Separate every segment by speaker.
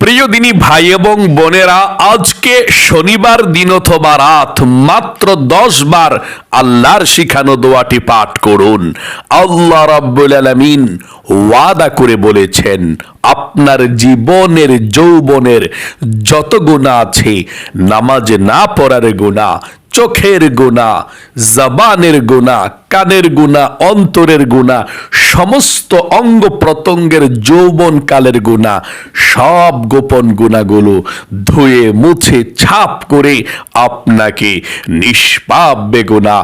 Speaker 1: প্রিয় দিনী ভাই এবং বোনেরা, আজকে শনিবার দিন অথবা রাত মাত্র দশ বার আল্লাহর শিখানো দোয়াটি পাঠ করুন। আল্লাহ রাব্বুল আলামিন ওয়াদা করে বলেছেন, আপনার জীবনের, যৌবনের যত গুণা আছে, নামাজ না পড়ার গুণা চোখের গুণা, জবানের গুণা, কানের গুণা, অন্তরের গুণা, সমস্ত অঙ্গ প্রত্যঙ্গের যৌবন কালের গুণা, সব গোপন গুণাগুলো ধুয়ে, মুছে, ছাপ করে আপনাকে নিষ্পাপ বেগুনা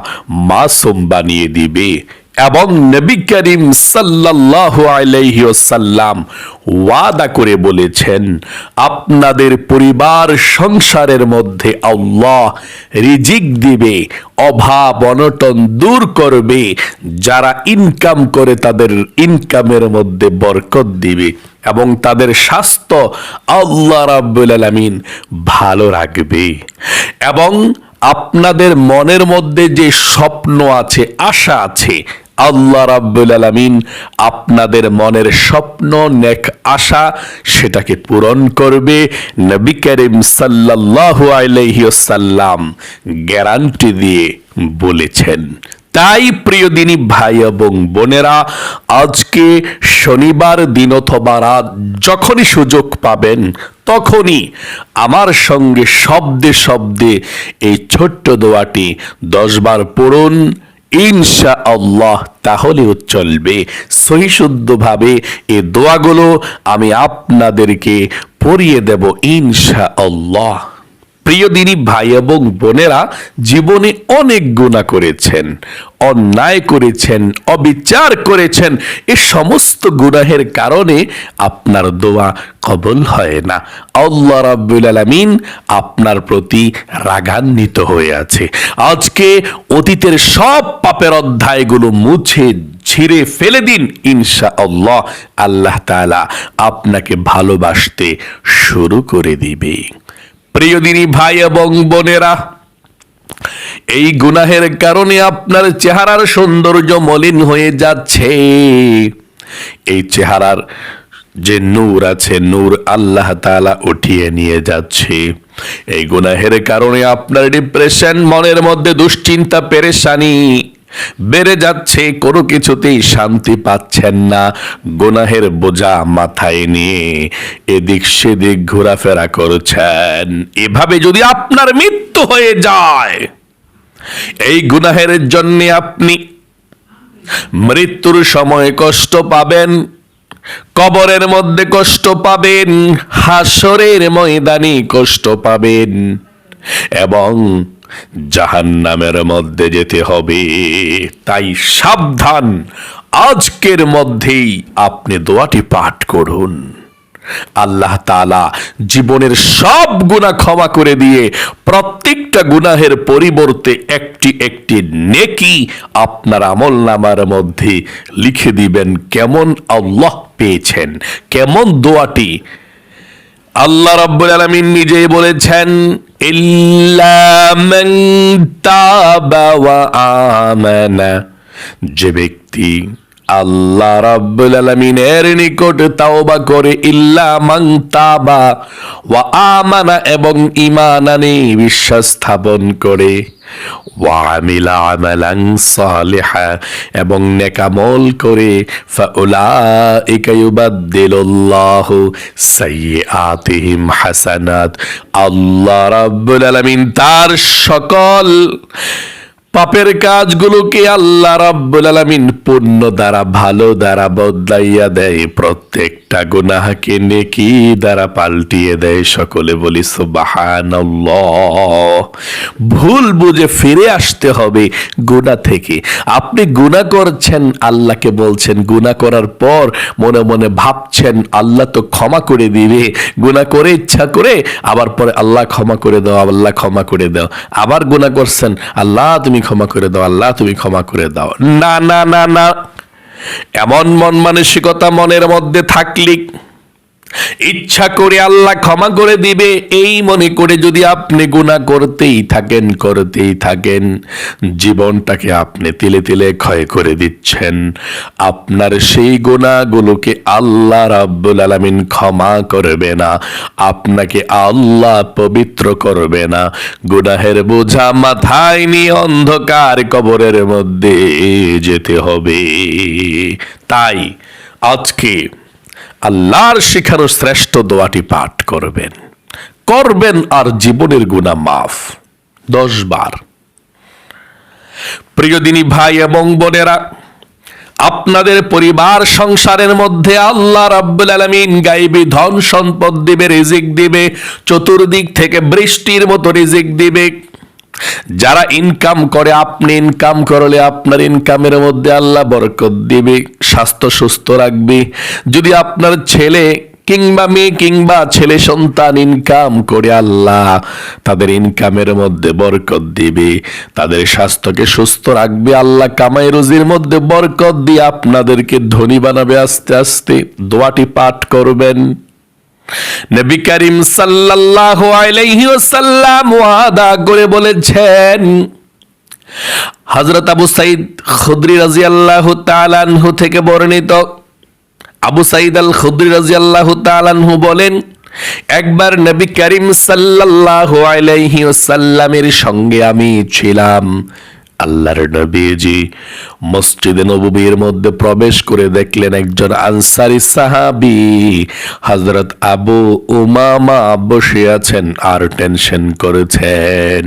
Speaker 1: মাসুম বানিয়ে দিবে। এবং নবী করিম সাল্লাল্লাহু আলাইহি ওয়াসাল্লাম ওয়াদা করে বলেছেন, আপনাদের পরিবার সংসারের মধ্যে আল্লাহ রিজিক দিবে, অভাব অনটন দূর করবে, যারা ইনকাম করে তাদের ইনকামের মধ্যে বরকত দিবে এবং তাদের স্বাস্থ্য আল্লাহ রাব্বুল আলামিন ভালো রাখবে। এবং আপনাদের মনের মধ্যে যে স্বপ্ন আছে, আশা আছে আল্লাহ রাব্বুল আলামিন আপনাদের মনের স্বপ্ন, নেক আশা সেটাকে পূরণ করবে নবী করিম সাল্লাল্লাহু আলাইহি ওয়াসাল্লাম গ্যারান্টি দিয়ে বলেছেন। তাই প্রিয় দিনী ভাই এবং বোনেরা, আজকে শনিবার দিন অথবা রাত যখনই সুযোগ পাবেন, তখনই আমার সঙ্গে শব্দে শব্দে এই ছোট্ট দোয়াটি দশবার পড়ুন। ইনশা আল্লাহ তাহলেও চলবে। সহিশুদ্ধভাবে এ দোয়াগুলো আমি আপনাদেরকে পড়িয়ে দেব ইনশা আল্লাহ প্রিয় দিনী ভাই এবং বোনেরা, জীবনে অনেক গুণা করেছেন, অন্যায় করেছেন, অবিচার করেছেন। এ সমস্ত গুনাহের কারণে আপনার দোয়া কবল হয় না। আল্লাহ রাব্বুল আলামিন আপনার প্রতি রাগান্বিত হয়ে আছে। আজকে অতীতের সব পাপের অধ্যায়গুলো মুছে ছিঁড়ে ফেলে দিন ইনশা আল্লাহ আল্লাহ তাআলা আপনাকে ভালোবাসতে শুরু করে দিবে। প্রিয় দিনী ভাই এবং বোনেরা, এই গুনাহের কারণে আপনার চেহারার সৌন্দর্য মলিন হয়ে যাচ্ছে। এই চেহারার যে নূর আছে, নূর আল্লাহ তাআলা উঠিয়ে নিয়ে যাচ্ছে। এই গুনাহের কারণে আপনার ডিপ্রেশন মনের মধ্যে দুশ্চিন্তা, পেরেশানি বেড়ে যাচ্ছে, কোনো কিছুতেই শান্তি পাচ্ছেন না। গুনাহের বোঝা মাথায় নিয়ে এদিক সেদিক ঘোরাফেরা করছেন। এভাবে যদি আপনার মৃত্যু হয়ে যায়, এই গুনাহের জন্য আপনি মৃত্যুর সময় কষ্ট পাবেন, কবরের মধ্যে কষ্ট পাবেন, হাসরের ময়দানে কষ্ট পাবেন এবং জাহান্নামের মধ্যে যেতে হবে। তাই সাবধান। আজকের মধ্যেই আপনি দোয়াটি পাঠ করুন। আল্লাহ তাআলা জীবনের সব গুনাহ ক্ষমা করে দিয়ে প্রত্যেকটা গুনাহের পরিবর্তে একটি একটি নেকি আপনার আমল নামার মধ্যে লিখে দিবেন, কেমন আল্লাহ পেয়েছেন, কেমন দোয়াটি আল্লাহ রাব্বুল আলামিন নিজেই বলেছেন ইল্লা যে ব্যক্তি আল্লাহ রাব্বুল আলামিনের নিকট তাওবা করে, ইল্লা মান তাবা ওয়া আমানা এবং ঈমান আনে বিশ্বাস স্থাপন করে। ওয়া আমিলা আমালান সালিহা এবং নেকামল করে। ফাউলাইকা ইউবাদদিলুল্লাহু সাইয়্যাতিহিম হাসানাত আল্লাহ রাব্বুল আলামিন তার সকল পাপের কাজগুলোকে আল্লাহ রাব্বুল আলামিন পুণ্য দ্বারা, ভালো দ্বারা বদলাইয়া দেয়। প্রত্যেকটা গুনাহকে নেকি দ্বারা পাল্টিয়ে দেয়। সকলে বলি, সুবহানাল্লাহ। ভুল বুঝে ফিরে আসতে হবে গুনাহ থেকে। আপনি গুনাহ করছেন, আল্লাহকে বলছেন, গুনাহ করার পর মনে মনে ভাবছেন, আল্লাহ তো ক্ষমা করে দিবে। গুনাহ করে ইচ্ছা করে, আবার পরে আল্লাহ ক্ষমা করে দাও, আল্লাহ ক্ষমা করে দাও। আবার গুনাহ করছেন, আল্লাহ তুমি ক্ষমা করে দাও, আল্লাহ তুমি ক্ষমা করে দাও। না না না না। এমন মন মানসিকতা মনের মধ্যে থাকলে ইচ্ছা করে আল্লাহ ক্ষমা করে দিবে। এই মনে করে যদি আপনি গুণা করতেই থাকেন করতেই থাকেন, জীবনটাকে আপনি তিলে তিলে ক্ষয় করে দিচ্ছেন। আপনার সেই গুণাগুলোকে আল্লাহ রাব্বুল আলামিন ক্ষমা করবে না। আপনাকে আল্লাহ পবিত্র করবে না। গুনাহের বোঝা মাথায় নিয়ে অন্ধকার কবরের মধ্যে যেতে হবে। তাই আজকে আল্লাহর শেখানো শ্রেষ্ঠ দোয়াটি পাঠ করবেন। করবেন আর জীবনের গুণা মাফ। দশ বার। প্রিয়দিনী ভাই এবং বোনেরা, আপনাদের পরিবার সংসারের মধ্যে আল্লাহ রাব্বুল আলামিন গাইবি ধন সম্পদ দিবে, রিজিক দিবে, চতুর্দিক থেকে বৃষ্টির মতো রিজিক দিবে। যারা ইনকাম করে, আপনি ইনকাম করলে আপনার ইনকামের মধ্যে আল্লাহ বরকত দিবে, স্বাস্থ্য সুস্থ রাখবে। যদি আপনার ছেলে কিংবা মেয়ে কিংবা ছেলে সন্তান ইনকাম করে, আল্লাহ তাদের ইনকামের মধ্যে বরকত দিবে। তাদের স্বাস্থ্যকে সুস্থ রাখবে, আল্লাহ কামাই রুজির মধ্যে বরকত দিয়ে আপনাদেরকে ধনী বানাবে আস্তে আস্তে। দোয়াটি পাঠ করবেন। নবী করিম সাল্লাল্লাহু আলাইহি ওয়াসাল্লাম ওয়াদা করে বলেছেন, হযরত আবু সাইদ খুদরি রাদিয়াল্লাহু তাআলা আনহু থেকে বর্ণিত। আবু সাইদ আল খুদরি রাদিয়াল্লাহু তাআলা আনহু বলেন, একবার নবী করিম সাল্লাল্লাহু আলাইহি ওয়াসাল্লামের সঙ্গে আমি ছিলাম। আল্লাহর নবীজি মসজিদে নববীর মধ্যে প্রবেশ করে দেখলেন একজন আনসারি সাহাবি। হযরত আবু উমামা বসে আছেন আর টেনশন করেছেন।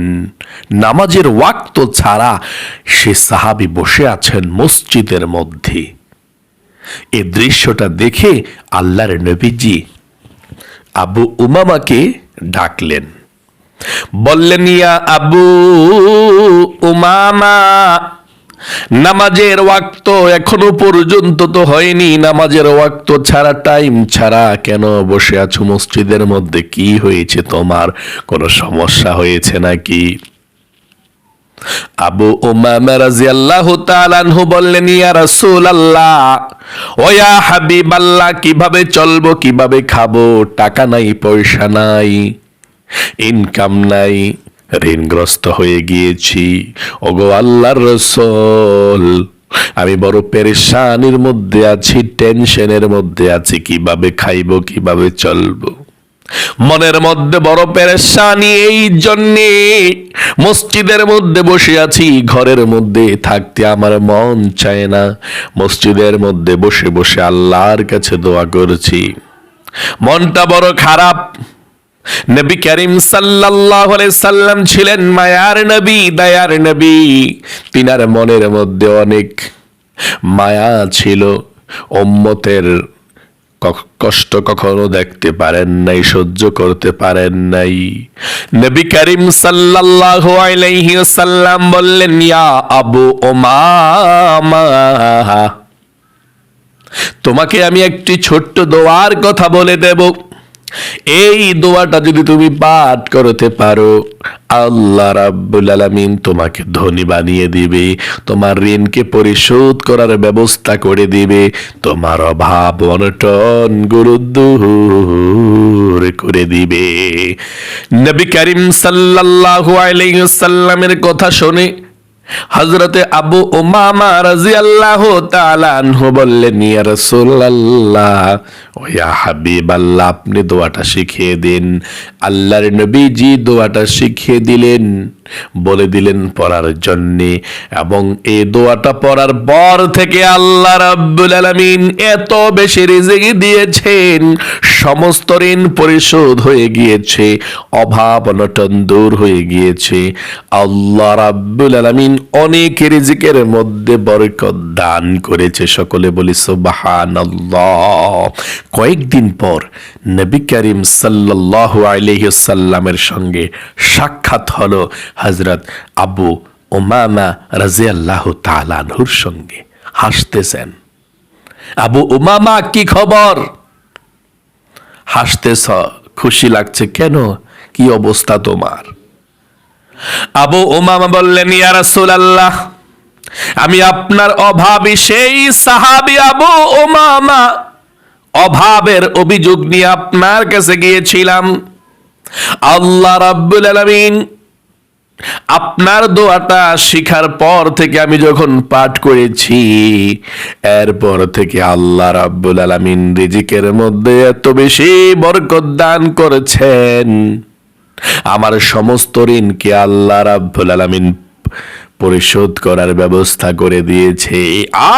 Speaker 1: নামাজের ওয়াক্ত ছাড়া সে সাহাবি বসে আছেন মসজিদের মধ্যে। এই দৃশ্যটা দেখে আল্লাহর নবীজি আবু উমামাকে ডাকলেন। বললেন, ইয়া আবু উমামা, নামাজের ওয়াক্ত এখনও পর্যন্ত তো হয়নি। নামাজের ওয়াক্ত ছাড়া, টাইম ছাড়া কেন বসে আছো? মসজিদের মধ্যে কি হয়েছে তোমার? কোনো সমস্যা হয়েছে নাকি? আবু উমামা রাদিয়াল্লাহু তাআলা আনহু বললেন, ইয়া রাসূলুল্লাহ, ও ইয়া হাবিবাল্লাহ, কীভাবে চলবো? কীভাবে খাব? টাকা নাই, পয়সা নাই। ইনকাম নাই, ঋণগ্রস্ত হয়ে গিয়েছি। ওগো আল্লাহর রসল, আমি বড় পেরেশানির মধ্যে আছি, টেনশনের মধ্যে আছি, কীভাবে খাইবো, কীভাবে চলবো। মনের মধ্যে বড় পেরেশানি, এই জন্যে মসজিদের মধ্যে বসে আছি, ঘরের মধ্যে থাকতে আমার মন চায় না। মসজিদের মধ্যে বসে বসে আল্লাহর কাছে দোয়া করছি। মনটা বড় খারাপ নবী করিম সাল্লাল্লাহু আলাইহি সাল্লাম ছিলেন মায়ার নবী, দয়ার নবী। তিনার মনের মধ্যে অনেক মায়া ছিল। উম্মতের কষ্ট কখনো দেখতে পারেন নাই, সহ্য করতে পারেন নাই। নবী করিম সাল্লাল্লাহু আলাইহি সাল্লাম বললেন, ইয়া আবু ওমামা তোমাকে আমি একটি ছোট্ট দোয়ার কথা বলে দেব। এই দোয়াটা যদি তুমি পাঠ করতে পারো, আল্লাহ রাব্বুল আলামিন তোমাকে ধনী বানিয়ে দিবে, তোমার ঋণকে পরিশোধ করার ব্যবস্থা করে দিবে, তোমার অভাব অনটন গুরু দূর করে দিবে। নবী করিম সাল্লাল্লাহু আলাইহি সাল্লামের কথা শুনে হজরতে আবু উমামা রাজি আল্লাহ তালানহু বললেন, ইয়া রাসূলুল্লাহ, ও ইয়া হাবিবাল্লাহ, আপনি দোয়াটা শিখিয়ে দিন। আল্লাহর নবীজি দোয়াটা শিখিয়ে দিলেন। বলে দিলেন পড়ার জন্যে। এবং এ দোয়াটা পড়ার পর থেকে আল্লাহ রাব্বুল আলামিন এত বেশি রিজিক দিয়েছেন, সমস্ত ঋণ পরিশোধ হয়ে গিয়েছে, অভাব অনটন দূর হয়ে গিয়েছে। আল্লাহ রাব্বুল আলামিন অনেক রিজিকের মধ্যে বরকত দান করেছে। সকলে বলি সুবহানাল্লাহ। কয়েকদিন পর নবী করিম সাল্লাল্লাহু আলাইহি সাল্লামের সঙ্গে সাক্ষাৎ হলো হযরত আবু উমামা রাজিয়াল্লাহু তাআলা আনহুর সঙ্গে হাসতেছেন। আবু উমামা, কি খবর? হাসতেছ, খুশি লাগছে কেন? কি অবস্থা তোমার? আবু উমামা বললেন, ইয়া রাসূলুল্লাহ, আমি আপনার অভাবী সেই সাহাবী আবু উমামা। অভাবের অভিযোগ নিয়ে আপনার কাছে গিয়েছিলাম। আল্লাহ রাব্বুল আলামিন আপনার দোয়াটা শিখার পর থেকে আমি যখন পাঠ করেছি, এরপর থেকে আল্লাহ রাব্বুল আলামিন রিজিকের মধ্যে এত বেশি বরকত দান করেছেন। আমার সমস্ত ঋণকে আল্লাহ রাব্বুল আলামিন পরিশোধ করার ব্যবস্থা করে দিয়েছে।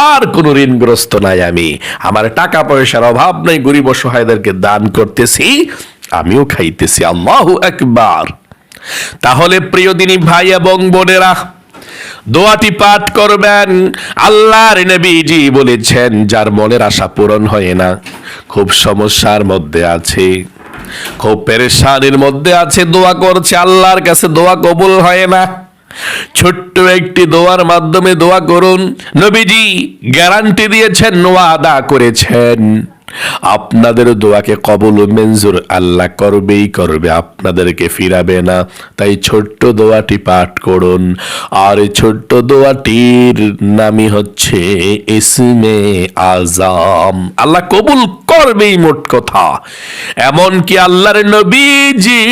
Speaker 1: আর কোনো ঋণগ্রস্ত নাই আমি। আমার টাকা পয়সার অভাব নাই, গরিব অসহায়দেরকে দান করতেছি, আমিও খাইতেছি। আল্লাহু একবার তাহলে প্রিয় দিনী ভাই এবং বোনেরা, দোয়াটি পাঠ করবেন আল্লাহর নবীজি বলেছেন, যার মনের আশা পূরণ হয় না, খুব সমস্যার মধ্যে আছে, খুব পেরেশানির মধ্যে আছে, দোয়া করছে আল্লাহর কাছে, দোয়া কবুল হয় না। ছোট্ট একটি দোয়ার মাধ্যমে দোয়া করুন, নবীজি গ্যারান্টি দিয়েছেন, ওয়াদা করেছেন। আপনাদের দোয়াকে কবল মঞ্জুর আল্লাহ করবেই করবে, আপনাদেরকে ফিরাবে না। তাই ছোট্ট দোয়াটি পাঠ করুন। আর ছোট্ট দোয়াটির নামই হচ্ছে ইসমে আজাম আল্লাহ কবুল করবেই মোট কথা। এমনকি আল্লাহর নবীজি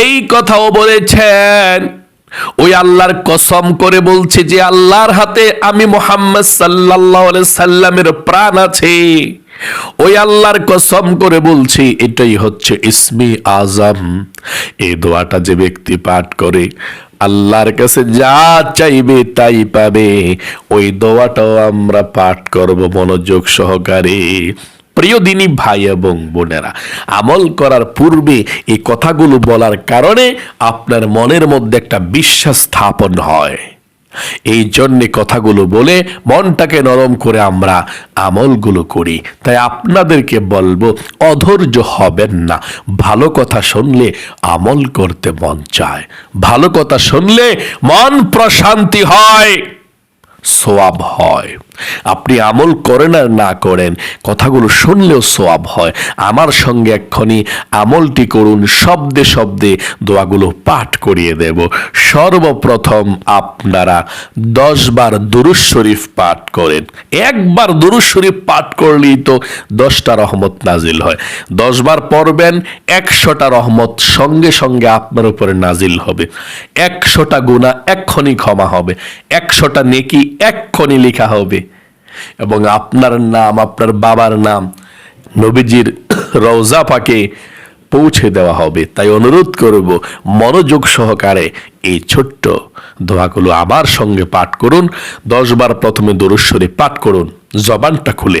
Speaker 1: এই কথাও বলেছেন, ওই আল্লাহর কসম করে বলছে যে আল্লাহর হাতে আমি মোহাম্মদ সাল্লাহ সাল্লামের প্রাণ আছে। ওই আল্লাহর কসম করে বলছি, এটাই হচ্ছে ইসমি আজম। এই দোয়াটা যে ব্যক্তি পাঠ করে, আল্লাহর কাছে যা চাইবে তাই পাবে। ওই দোয়াটাও আমরা পাঠ করব মনোযোগ সহকারে। প্রিয় দিনী ভাই এবং বোনেরা, আমল করার পূর্বে এই কথাগুলো বলার কারণে আপনার মনের মধ্যে একটা বিশ্বাস স্থাপন হয়। এই জন্যে কথাগুলো বলে মনটাকে নরম করে আমরা আমলগুলো করি। তাই আপনাদেরকে বলব, অধৈর্য হবেন না। ভালো কথা শুনলে আমল করতে মন চায়। ভালো কথা শুনলে মন প্রশান্তি হয়। সোয়াব হয়। আপনি আমল করেন আর না করেন, কথাগুলো শুনলেও সোয়াব হয়। আমার সঙ্গে এক্ষণি আমলটি করুন, শব্দে শব্দে দোয়াগুলো পাঠ করিয়ে দেব। সর্বপ্রথম আপনারা দশ বার দুরুজ শরীফ পাঠ করেন। একবার দুরুজ শরীফ পাঠ করলেই তো দশটা রহমত নাজিল হয়। দশ বার পড়বেন, একশোটা রহমত সঙ্গে সঙ্গে আপনার উপরে নাজিল হবে। একশোটা গুণা এক্ষণি ক্ষমা হবে। একশোটা নেকি এক্ষণি লেখা হবে। এবং আপনার নাম, আপনার বাবার নাম নবীজির রওজা পাকে পৌঁছে দেওয়া হবে। তাই অনুরোধ করব, মনোযোগ সহকারে এই ছোট্ট দোয়াগুলো আবার সঙ্গে পাঠ করুন। দশবার প্রথমে দরুশ্বরে পাঠ করুন। জবানটা খুলে।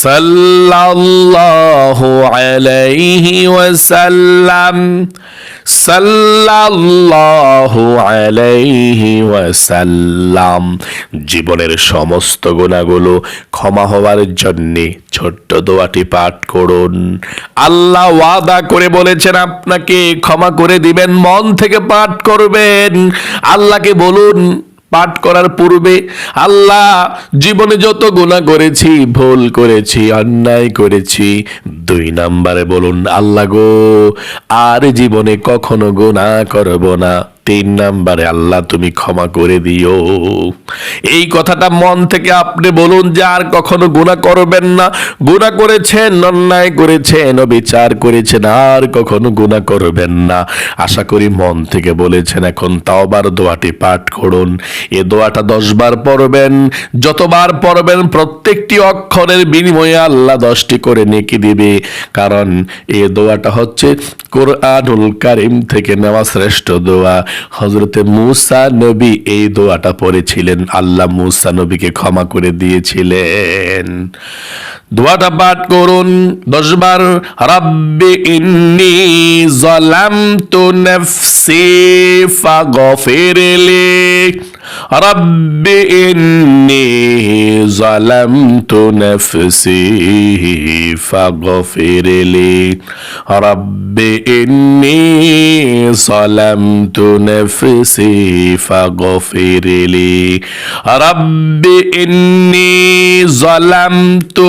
Speaker 1: সাল্লাল্লাহু আলাইহি ওয়াসাল্লাম, সাল্লাল্লাহু আলাইহি ওয়াসাল্লাম, জীবনের সমস্ত গুণাগুলো ক্ষমা হওয়ার জন্যে ছোট্ট দোয়াটি পাঠ করুন। আল্লাহ ওয়াদা করে বলেছেন, আপনাকে ক্ষমা করে দিবেন, মন থেকে পাঠ করবেন। আল্লাহকে বলুন পাঠ করার পূর্বে আল্লাহ জীবনে যত গুণা করেছি, ভুল করেছি, অন্যায় করেছি, দুই নাম্বারে বলুন, আল্লাহ গো, আর জীবনে কখনো গুণা করব না। তিন নাম্বারে, আল্লাহ তুমি ক্ষমা করে দিও। এই কথাটা মন থেকে আপনি বলুন যে আর কখনো গুণা করবেন না। গুণা করেছেন, অন্যায় করেছেন বিচার করেছেন, আর কখনো গুণা করবেন না। আশা করি মন থেকে বলেছেন, এখন তাওবার দোয়াটি পাঠ করুন। এ দোয়াটা দশবার পড়বেন। যতবার পড়বেন, প্রত্যেকটি অক্ষরের বিনিময়ে আল্লাহ দশটি করে নেকি দিবে। কারণ এই দোয়াটা হচ্ছে কোরআনুল কারিম থেকে নেওয়া শ্রেষ্ঠ দোয়া। হজরতে মুসা নবী এই দোয়াটা পড়েছিলেন। আল্লাহ মুসা নবীকে ক্ষমা করে দিয়েছিলেন। দোয়াটা পাঠ করুন দশবার, রাব্বি ইন্নি জালামতু নাফসি ফাগফিরলি রাব্বি ইন্নি জালামতু নাফসি ফাগফিরলি রাব্বি ইন্নি জালামতু নাফসি ফাগফিরলি রাব্বি ইন্নি জালামতু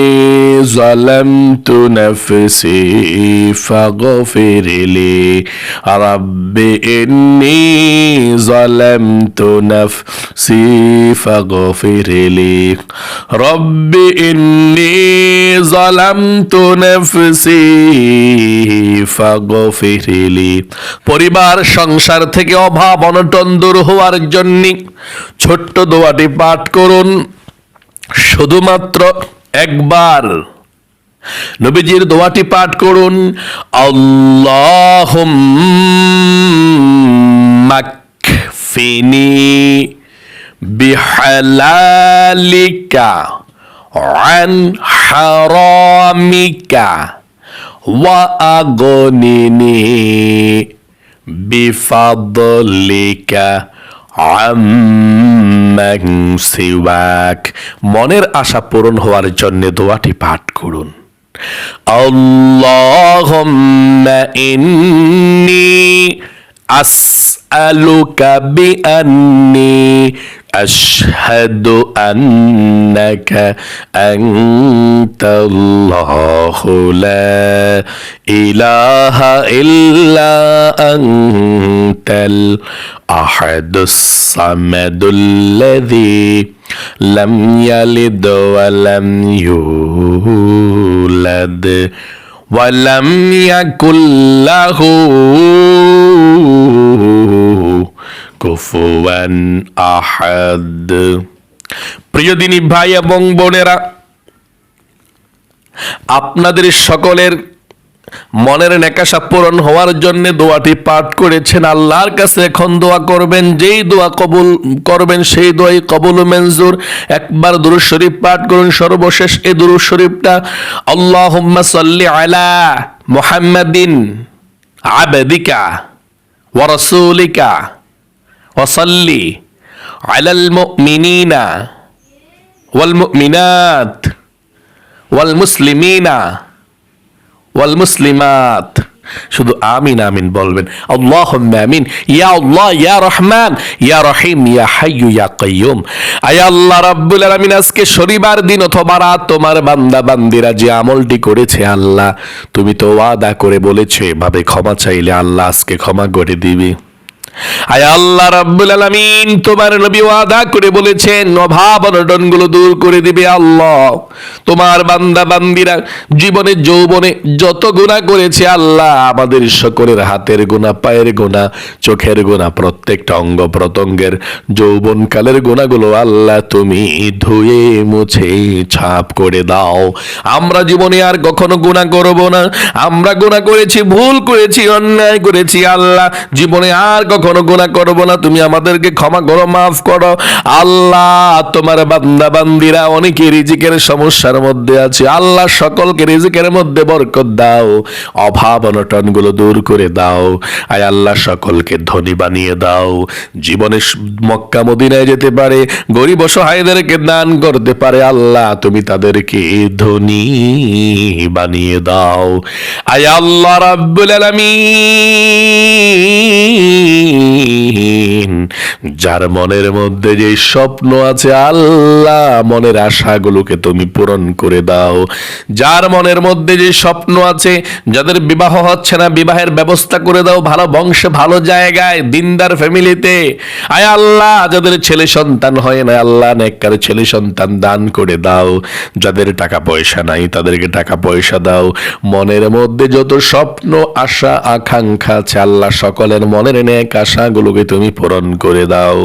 Speaker 1: ظلمت نفسي فاغفر لي رب إني ظلمت نفسي فاغفر لي رب إني ظلمت نفسي فاغفر لي পরিবার সংসার থেকে অভাব অনটন দূর হওয়ার জন্য ছোট্ট দোয়াটি পাঠ করুন শুধুমাত্র একবার নবীজির দোয়াটি পাঠ করুন আল্লাহ মাকফিনি বিহালালিকা عن حرامك وأغنني بفضلك আম্মান সিওয়াক মনের আশা পূরণ হওয়ার জন্য দোয়াটি পাঠ করুন আল্লাহুম্মা ইন্নি আসআলুকা বিআন্নি أشهد أنك أنت الله لا إله إلا أنت الأحد الصمد الذي لم يلد ولم يولد ولم يكن له কুফুয়ান আহাদ প্রিয় দিনী ভাই এবং বোনেরা আপনাদের সকলের মনের নেকাশা পূরণ হওয়ার জন্য দোয়াটি পাঠ করেছেন। আল্লাহর কাছে এখন দোয়া করবেন, যেই দোয়া কবুল করবেন সেই দোয়াই কবুল মঞ্জুর। একবার দুরুদ শরীফ পাঠ করুন সর্বশেষ এই দুরুদ শরীফটা। আল্লাহুম্মা সাল্লি আলা মুহাম্মাদিন আবদিকা ওয়া রাসূলিকা ওয়া সাল্লি আলাল মুমিনিনা ওয়াল মুমিনাত ওয়াল মুসলিমিনা। ওয়াল মুসলিমাত। শুধু আমিন আমিন বলবেন। আল্লাহ আমিন। ইয়া আল্লাহ, ইয়া রহমান, ইয়া রহিম, ইয়া হাইয়ু, ইয়া কাইয়ুম। আয়া আল্লাহ রাব্বুল আলামিন, আজকে শনিবার দিন অথবা রাত তোমার বান্দা বান্দিরা যে আমলটি করেছে আল্লাহ, তুমি তো ওয়াদা করে বলেছ, এভাবে ক্ষমা চাইলে আল্লাহ আজকে ক্ষমা করে দিবে। আয় আল্লাহ রাব্বুল আলামিন, তোমার নবী ওয়াদা করে বলেছেন, অভাব অনটনগুলো দূর করে দিবে আল্লাহ। তোমার বান্দা বান্দিরা জীবনে, যৌবনে যত গুনাহ করেছে আল্লাহ, আমাদের সকলের হাতের গুনাহ, পায়ের গুনাহ, চোখের গুনাহ, প্রত্যেকটা অঙ্গ প্রত্যঙ্গের যৌবন কালের গুণাগুলো আল্লাহ তুমি ধুয়ে, মুছে, ছাপ করে দাও। আমরা জীবনে আর কখনো গুনাহ করব না। আমরা গুনাহ করেছি, ভুল করেছি, অন্যায় করেছি আল্লাহ। জীবনে আর কখনো গুনাহ করব না, তুমি আমাদেরকে ক্ষমা করো, মাফ করো। আল্লাহ, তোমার বান্দা বান্দিরা অনেকে রিজিকের সমস্যার মধ্যে আছে। আল্লাহ সকলকে রিজিকের মধ্যে বরকত দাও। অভাব অনটনগুলো দূর করে দাও। আয় আল্লাহ সকলকে ধনী বানিয়ে দাও। জীবনে মক্কা মদিনায় যেতে পারে, গরিব অসহায়দেরকে দান করতে পারে। আল্লাহ, তুমি তাদেরকে ধনী বানিয়ে দাও। আয় আল্লাহ রাব্বুল আলামিন। যার মনের মধ্যে যে স্বপ্ন আছে, আল্লাহ মনের আশাগুলোকে তুমি পূরণ করে দাও। যার মনের মধ্যে যে স্বপ্ন আছে, যাদের বিবাহ হচ্ছে না, বিবাহের ব্যবস্থা করে দাও ভালো বংশে, ভালো জায়গায়, দিনদার ফ্যামিলিতে। আয় আল্লাহ, যাদের ছেলে সন্তান হয় না, আল্লাহ নেককার ছেলে সন্তান দান করে দাও। যাদের টাকা পয়সা নাই, তাদেরকে টাকা পয়সা দাও। মনের মধ্যে যত স্বপ্ন, আশা, আকাঙ্ক্ষা আছে, আল্লাহ সকলের মনের নেক আশাগুলোকে তুমি পূরণ করে দাও।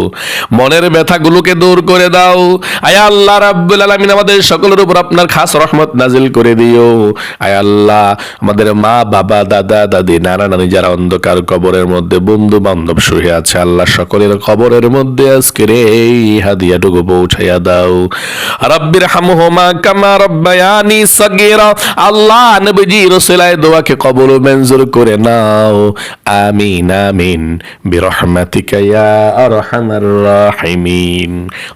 Speaker 1: মনের ব্যথাগুলোকে দূর করে দাও। আয় আল্লাহ রাব্বুল আলামিন আমাদের সকলের উপর আপনার খাস রহমত নাজিল করে দিও। আয় আল্লাহ আমাদের মা, বাবা, দাদা, দাদি, নানা, নানি যারা অন্ধকার কবরের মধ্যে, বন্ধু বান্ধব শুয়ে আছে, আল্লাহ সকলের কবরের মধ্যে আজকের এই হাদিয়াটুকু পৌঁছাইয়া দাও। রব্বির হামহুমা কামা রব্বায়ানি সগীরা। আল্লাহ নবীজি রসুলায় দোয়াকে কবুল মঞ্জুর করে নাও। আমিন আমিন।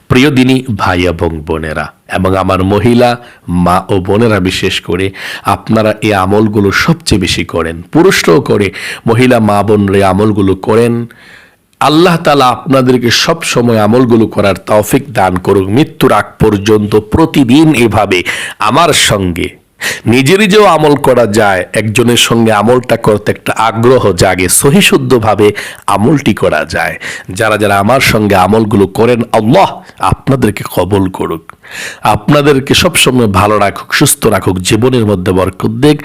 Speaker 1: প্রিয় দিনী, ভাই এবং বোনেরা, এবং আমার মহিলা, মা ও বোনেরা বিশেষ করে, আপনারা এই আমলগুলো সবচেয়ে বেশি করেন। পুরুষরাও করে, মহিলা, মা বোনরা এই আমলগুলো করেন। আল্লাহ তালা আপনাদেরকে সব সময় আমলগুলো করার তৌফিক দান করুক। মৃত্যুর আগ পর্যন্ত প্রতিদিন এভাবে আমার সঙ্গে নিজে নিজেও আমল করা যায়, একজনের সঙ্গে আমলটা করতে একটা আগ্রহ জাগে, সহিশুদ্ধভাবে আমলটি করা যায়। যারা যারা আমার সঙ্গে আমলগুলো করেন, আল্লাহ আপনাদেরকে কবল করুক। আপনাদেরকে সবসময় ভালো রাখুক, সুস্থ রাখুক, জীবনের মধ্যে বরকত দিক।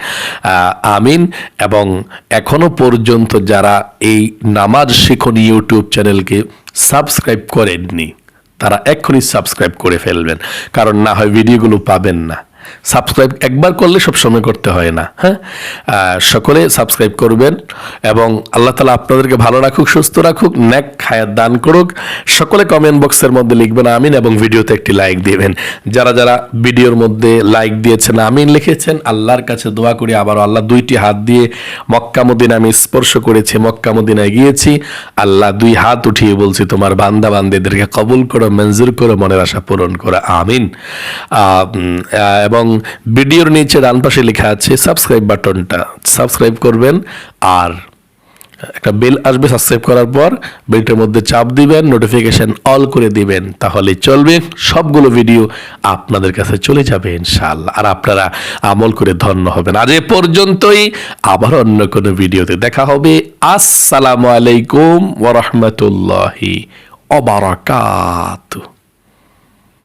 Speaker 1: আমিন। এবং এখনও পর্যন্ত যারা এই নামাজ শিখন ইউটিউব চ্যানেলকে, সাবস্ক্রাইব করেননি, তারা এক্ষুনি সাবস্ক্রাইব করে ফেলবেন। কারণ না হয় ভিডিওগুলো পাবেন না। সাবস্ক্রাইব একবার করলে সব সময় করতে হয় না হ্যাঁ? সকলে সাবস্ক্রাইব করবেন এবং আল্লাহ তালা আপনাদেরকে ভালো রাখুক সুস্থ রাখুক ন্যাক হায়াত দান করুক। সকলে কমেন্ট বক্সের মধ্যে লিখবেন আমিন এবং ভিডিওতে একটি লাইক দিবেন। যারা যারা ভিডিওর মধ্যে লাইক দিয়েছেন আমিন লিখেছেন আল্লাহর কাছে দোয়া করি আবারও আল্লাহ দুইটি হাত দিয়ে মক্কামুদ্দিন আমি স্পর্শ করেছি মক্কা মদিনায় গিয়েছি। আল্লাহ দুই হাত উঠিয়ে বলছি তোমার বান্দা বান্দেদেরকে কবুল করো মঞ্জুর করো মনের আশা পূরণ করো। আমিন। আহ, এবং ভিডিওর নিচে ডান পাশে লেখা আছে সাবস্ক্রাইব বাটনটা। সাবস্ক্রাইব করবেন আর একটা বেল আসবে সাবস্ক্রাইব করার পর বেলটার মধ্যে চাপ দিবেন নোটিফিকেশন অল করে দিবেন, তাহলে চলবে সবগুলো ভিডিও আপনাদের কাছে চলে যাবে ইনশাআল্লাহ। আর আপনারা আমল করে ধন্য হবেন। আজ এ পর্যন্তই, আবার অন্য কোনো ভিডিওতে দেখা হবে। আসসালামু আলাইকুম ওরহমতুল্লাহি অবরাকাত